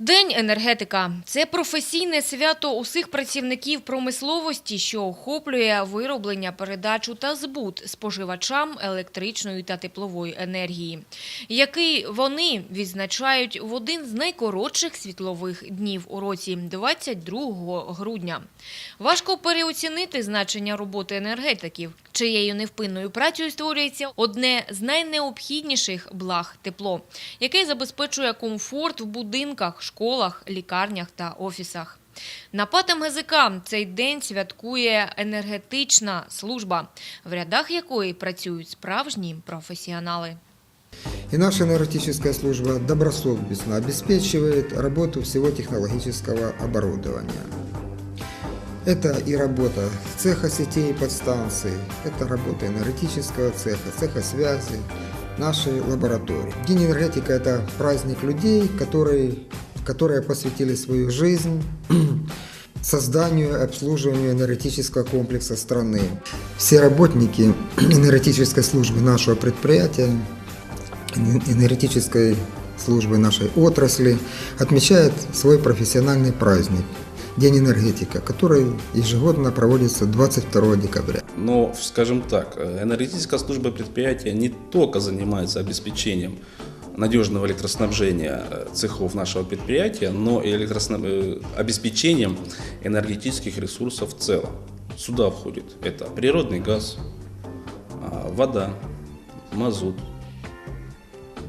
День енергетика це професійне свято усіх працівників промисловості, що охоплює вироблення, передачу та збут споживачам електричної та теплової енергії, який вони відзначають в один з найкоротших світлових днів у році 22 грудня. Важко переоцінити значення роботи енергетиків, чиєю невпинною працею створюється одне з найнеобхідніших благ тепло, яке забезпечує комфорт в будинках, школах, лікарнях та офісах. На ПАТ МГЗК цей день святкує енергетична служба, в рядах якої працюють справжні професіонали. И наша энергетическая служба добросовестно обеспечивает работу всего технологического оборудования. Это и работа цеха сетей и подстанций, это работа энергетического цеха, цеха связи, нашей лаборатории. День энергетика – это праздник людей, которые, которые посвятили свою жизнь созданию и обслуживанию энергетического комплекса страны. Все работники энергетической службы нашего предприятия энергетической службы нашей отрасли отмечает свой профессиональный праздник – День энергетика, который ежегодно проводится 22 декабря. Но, скажем так, э, энергетическая служба предприятия не только занимается обеспечением надежного электроснабжения э, цехов нашего предприятия, но и электроснаб- э, обеспечением энергетических ресурсов в целом. Сюда входит это природный газ, а, вода, мазут,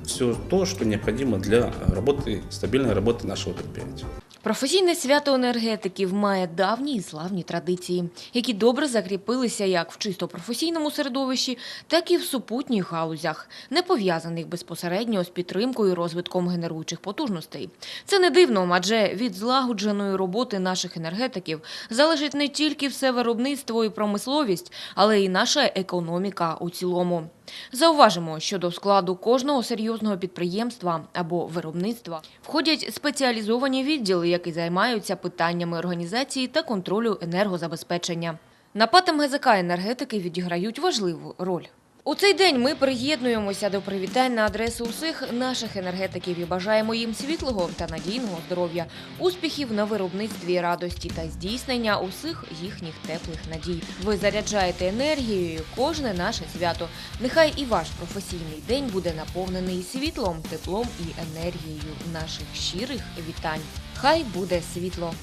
все то, что необходимо для работы, стабильной работы нашего предприятия. Професійне свято енергетиків має давні і славні традиції, які добре закріпилися як в чисто професійному середовищі, так і в супутніх галузях, не пов'язаних безпосередньо з підтримкою і розвитком генеруючих потужностей. Це не дивно, адже від злагодженої роботи наших енергетиків залежить не тільки все виробництво і промисловість, але й наша економіка у цілому. Зауважимо, що до складу кожного серйозного підприємства або виробництва входять спеціалізовані відділи, які займаються питаннями організації та контролю енергозабезпечення. На ПАТ МГЗК енергетики відіграють важливу роль. У цей день ми приєднуємося до привітань на адресу усіх наших енергетиків і бажаємо їм світлого та надійного здоров'я, успіхів на виробництві радості та здійснення усіх їхніх теплих надій. Ви заряджаєте енергією кожне наше свято. Нехай і ваш професійний день буде наповнений світлом, теплом і енергією наших щирих вітань. Хай буде світло!